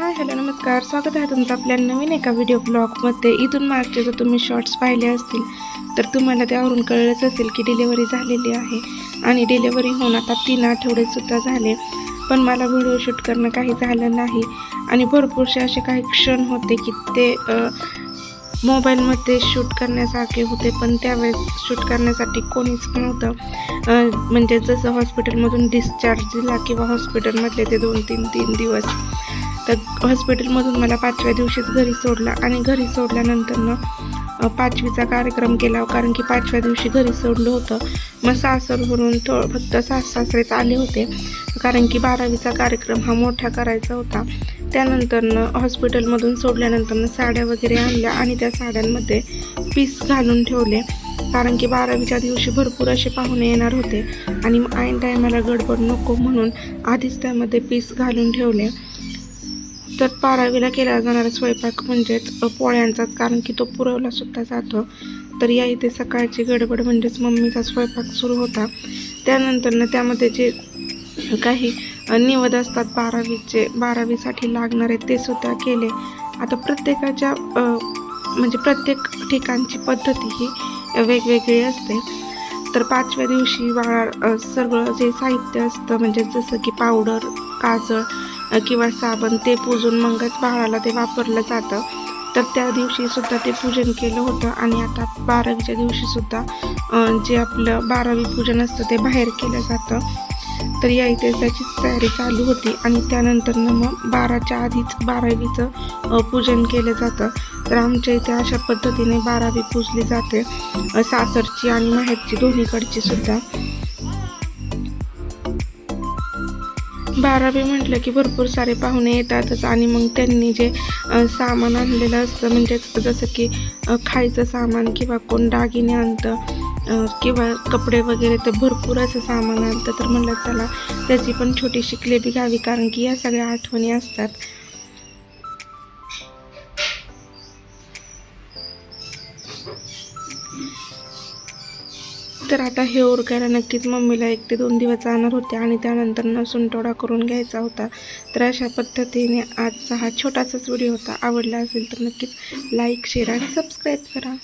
Hi hello नमस्कार. स्वागत आहे तुमचं आपल्या नवीन एका व्हिडिओ ब्लॉगमध्ये इथून मागचे जर तुम्ही शॉर्ट्स पाहिले असतील तर तुम्हाला त्यावरून कळलंच असेल की डिलेवरी झालेली आहे. आणि डिलेवरी होऊन आता तीन आठवडेसुद्धा झाले. पण मला व्हिडिओ शूट करणं काही झालं नाही. आणि भरपूरसे असे काही क्षण होते की ते मोबाईलमध्ये शूट करण्यासारखे होते पण त्यावेळेस शूट करण्यासाठी कोणीच नव्हतं. म्हणजे जसं हॉस्पिटलमधून डिस्चार्ज दिला किंवा हॉस्पिटलमधले ते दोन तीन तीन दिवस तर हॉस्पिटलमधून मला पाचव्या दिवशीच घरी सोडला आणि घरी सोडल्यानंतरनं पाचवीचा कार्यक्रम केला कारण की पाचव्या दिवशी घरी सोडलं होतं. मग सासरवरून थो फक्त सास सासरेच आले होते कारण की बारावीचा कार्यक्रम हा मोठा करायचा होता. त्यानंतरनं हॉस्पिटलमधून सोडल्यानंतरनं साड्या वगैरे आणल्या आणि त्या साड्यांमध्ये पीस घालून ठेवले कारण की बारावीच्या दिवशी भरपूर असे पाहुणे येणार होते आणि मग ऐन टायमाला गडबड नको म्हणून आधीच त्यामध्ये पीस घालून ठेवले. तर बारावीला केला जाणारा स्वयंपाक म्हणजेच पोळ्यांचाच. कारण की तो पुरवला सुद्धा जातो. तर या इथे सकाळची गडबड म्हणजेच मम्मीचा स्वयंपाक सुरू होता. त्यानंतरनं त्यामध्ये जे काही निवद असतात बारावीचे बारावीसाठी लागणारे ते सुद्धा केले. आता प्रत्येकाच्या म्हणजे प्रत्येक ठिकाणची पद्धती ही वेगवेगळी असते. तर पाचव्या दिवशी बाळा सगळं जे साहित्य असतं म्हणजे जसं की पावडर काजळ किंवा साबण ते पूजून मगच बाळाला ते वापरलं जातं. तर त्या दिवशीसुद्धा ते पूजन केलं होतं आणि आता बारावीच्या दिवशीसुद्धा जे आपलं बारावी पूजन असतं ते बाहेर केलं जातं. तर या इथे त्याची तयारी चालू होती आणि त्यानंतरनं मग बाराच्या आधीच बारावीचं पूजन केलं जातं. तर आमच्या इथे अशा पद्धतीने बारावी पूजली जाते. सासरची आणि माहेरची दोन्हीकडची सुद्धा. बारावी म्हटलं की भरपूर सारे पाहुणे येतातच. आणि मग त्यांनी जे सामान आणलेलं असतं म्हणजेच जसं की खायचं सामान किंवा कोण दागिने आणतं किंवा कपडे वगैरे तर भरपूर असं सामान आणतं. तर म्हणलं चला त्याची पण छोटीशी क्लेबी घ्यावी कारण की या सगळ्या आठवणी असतात. तर आता हे उरकायला नक्कीच मम्मीला एक ते दोन दिवस जाणार होते आणि त्यानंतर न सुंटोडा करून घ्यायचा होता. तर अशा पद्धतीने आजचा हा छोटासाच व्हिडिओ होता. आवडला असेल तर नक्कीच लाईक शेअर आणि सबस्क्राईब करा.